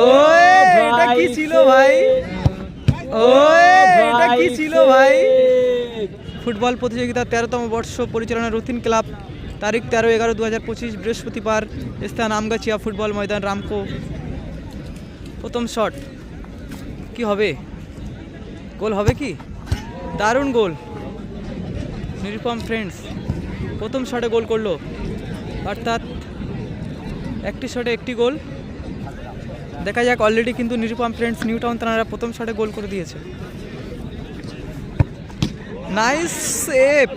ওই এটা কি ছিল ভাই? ওই এটা কি ছিল ভাই? ফুটবল প্রতিযোগিতা তেরোতম বর্ষ পরিচালনা রুথিন ক্লাব তারিখ তেরো এগারো দু হাজার পঁচিশ বৃহস্পতিবার স্থান আমগাছিয়া ফুটবল ময়দান রামকো। প্রথম শট কি হবে? গোল হবে কি? দারুণ গোল। নিরুপম ফ্রেন্ডস প্রথম শটে গোল করল। অর্থাৎ একটি শটে একটি গোল। দেখা যাক অলরেডি কিন্তু নিরুপম ফ্রেন্ডস নিউ টাউন তারা প্রথম শটে গোল করে দিয়েছে। নাইস সেভ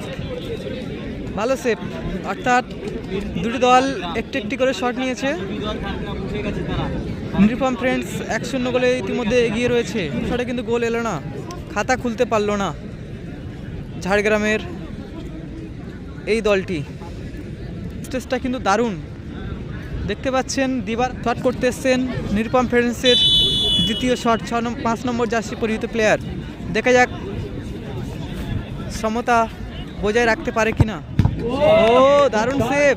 ভালো সেভ অর্থাৎ দুটি দল একটি একটি করে শট নিয়েছে। নিরুপম ফ্রেন্ডস এক শূন্য গোলে ইতিমধ্যে এগিয়ে রয়েছে। শটে কিন্তু গোল এলো না। খাতা খুলতে পারল না। ঝাড়গ্রামের এই দলটি। স্টেজটা কিন্তু দারুণ। দেখতে পাচ্ছেন দিবার শট করতে এসছেন নিরুপম ফ্রেন্ডসের দ্বিতীয় শট ছ পাঁচ নম্বর জার্সি পরিহিত প্লেয়ার দেখা যাক সমতা বজায় রাখতে পারে কিনা। ও দারুণ সেভ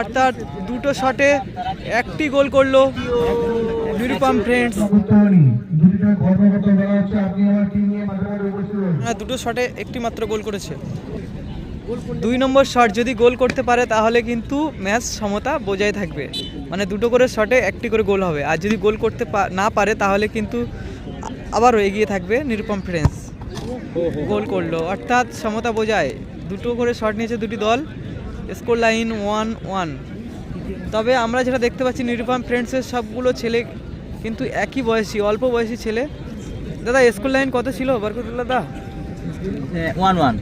অর্থাৎ দুটো শটে একটি গোল করল নিরুপম ফ্রেন্ডস হ্যাঁ, দুটো শটে একটি মাত্র গোল করেছে। দুই নম্বর শট যদি গোল করতে পারে তাহলে কিন্তু ম্যাচ সমতা বজায় থাকবে। মানে দুটো করে শটে একটি করে গোল হবে। আর যদি গোল করতে পা- না পারে তাহলে কিন্তু আবারও এগিয়ে থাকবে নিরুপম ফ্রেন্স। গোল করল। অর্থাৎ সমতা বোঝায় দুটো করে শট নিয়েছে দুটি দল। স্কোর লাইন ওয়ান ওয়ান তবে আমরা যেটা দেখতে পাচ্ছি নিরুপম ফ্রেন্ডসের সবগুলো ছেলে কিন্তু একই বয়সী অল্প বয়সী ছেলে। দাদা স্কুল লাইন কত ছিল? বরকতুল্লাহ দা? One one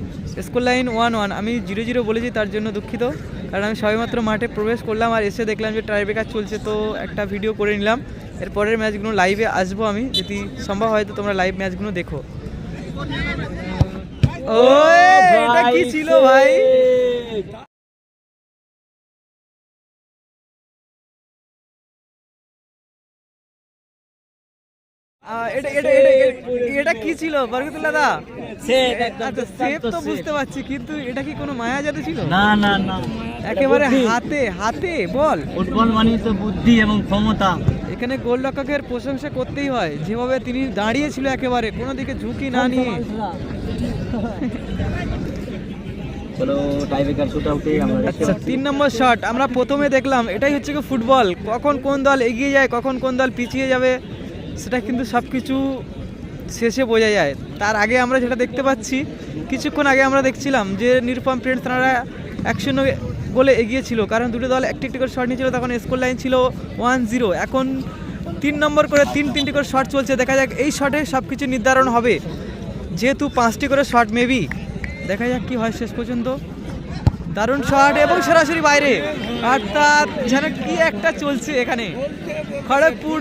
score line one one. আমি জিরো জিরো বলেছি তার জন্য দুঃখিত। কারণ আমি সবেমাত্র মাঠে প্রবেশ করলাম আর এসে দেখলাম যে ট্রাইবেকার চলছে তো একটা ভিডিও করে নিলাম। এরপরের ম্যাচগুলো লাইভে আসব আমি। যদি সম্ভব হয় তো তোমরা লাইভ ম্যাচগুলো দেখো। ও এটা কি ছিল ভাই? এটা এটা এটা এটা- এটা কি ছিল বরকতুল্লাহ দা? আচ্ছা তো বুঝতে পারছি কিন্তু এটা কি কোনো মায়া জাদু ছিল? না না না। একেবারে হাতে হাতে বল। ফুটবল মানেই তো বুদ্ধি এবং ক্ষমতা। এখানে গোলরক্ষকের প্রশংসা করতেই হয় যেভাবে তিনি দাঁড়িয়েছিল একেবারে কোনো দিকে ঝুঁকি না নিয়ে। চলো টাইব্রেকার শুট আউটে আমরা আচ্ছা তিন নম্বর শট আমরা প্রথমে দেখলাম এটাই হচ্ছে কি ফুটবল। কখন কোন দল এগিয়ে যায় কখন কোন দল পিছিয়ে যাবে? সেটা কিন্তু সব কিছু শেষে বোঝা যায়। তার আগে আমরা যেটা দেখতে পাচ্ছি, কিছুক্ষণ আগে আমরা দেখছিলাম যে নিরুপম ফ্রেন্ডস তারা এক শূন্য গোলে এগিয়ে ছিল কারণ দুটো দল একটি একটি করে শট নিয়েছিল, তখন স্কোর লাইন ছিল ওয়ান জিরো এখন তিন নম্বর করে তিন তিনটি করে শট চলছে, দেখা যাক এই শটে সব কিছু নির্ধারণ হবে। যেহেতু পাঁচটি করে শট মেবি দেখা যাক কি হয় শেষ পর্যন্ত। দারুণ শট এবং সরাসরি বাইরে। অর্থাৎ যেন কি একটা চলছে এখানে। খড়গপুর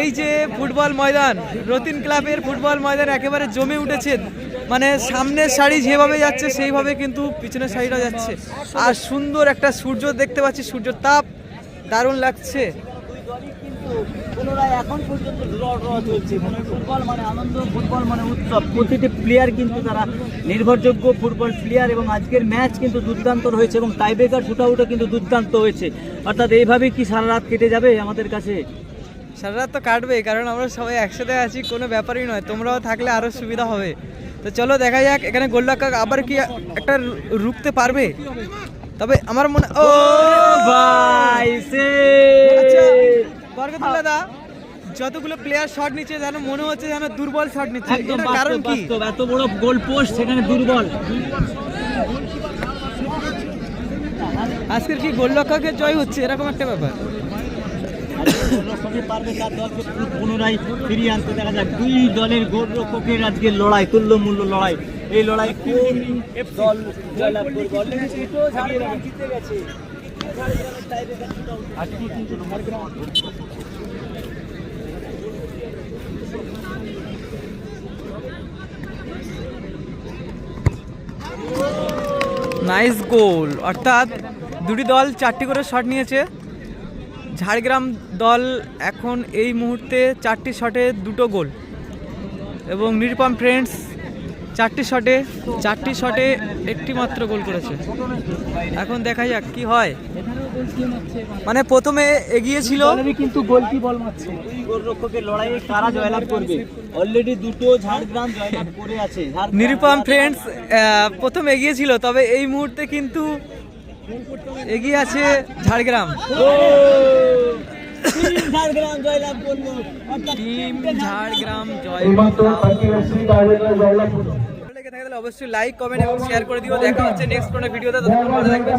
এই যে ফুটবল ময়দান, রতিন ক্লাবের ফুটবল ময়দান একেবারে জমে উঠেছে। মানে সামনের শাড়ি যেভাবে যাচ্ছে, সেইভাবে কিন্তু পিছনের শাড়িটা যাচ্ছে। আর সুন্দর একটা সূর্য দেখতে পাচ্ছি সূর্য তাপ দারুণ লাগছে। চলছে। মানে ফুটবল মানে আনন্দ, ফুটবল মানে উৎসব। প্রতিটি প্লেয়ার কিন্তু তারা নির্ভরযোগ্য ফুটবল প্লেয়ার এবং আজকের ম্যাচ কিন্তু দুর্দান্ত এবং কিন্তু দুর্দান্ত হয়েছে। অর্থাৎ এইভাবেই কি সারা রাত কেটে যাবে আমাদের কাছে? সারা রাত তো কাটবেই কারণ আমরা সবাই একসাথে আছি কোনো ব্যাপারই নয় তোমরাও থাকলে আরও সুবিধা হবে। তো চলো দেখা যাক এখানে গোল্লাকাক আবার কি একটা রুখতে পারবে? তবে আমার মনে ও ভাই সে! আচ্ছা দা যতগুলো প্লেয়ার শট নিচ্ছে যেন মনে হচ্ছে যেন দুর্বল শট নিচ্ছে একদম কারণ কি? এত বড় গোল পোস্ট সেখানে দুর্বল। আজকের কি গোলরক্ষকের জয় হচ্ছে? এরকম একটা ব্যাপার। সঙ্গে পারবে তার দলকে পুনরায় ফিরিয়ে আনতে। দেখা যাক দুই দলের গোলরক্ষকের আজকে লড়াই তুল্যমূল্য লড়াই। এই লড়াই কোন দল জয়লাভ করবে? অলরেডি জিতে গেছে আজকে কিন্তু ঝাড়গ্রাম নাইস গোল অর্থাৎ দুটি দল চারটি করে শট নিয়েছে। ঝাড়গ্রাম দল এখন এই মুহূর্তে চারটি শটে দুটো গোল। এবং নিরুপম ফ্রেন্ডস চারটি শটে চারটি শটে একটি মাত্র গোল করেছে। এখন দেখা যাক কি হয়। মানে প্রথমে এগিয়ে ছিল কিন্তু গোলকি বল মারছে দুই গোলরক্ষকের লড়াইয়ে কারা জয়লাভ করবে? অলরেডি দুটো ঝাড়গ্রাম জয়লাভ করে আছে। নিরুপম ফ্রেন্ডস প্রথম এগিয়ে ছিল তবে এই মুহূর্তে কিন্তু এগিয়ে আছে ঝাড়গ্রাম। ঝাড়গ্রাম জয়লাভ অবশ্যই লাইক কমেন্ট এবং শেয়ার করে দিও। দেখা হচ্ছে নেক্সট কোনো ভিডিওতে দেখবেন।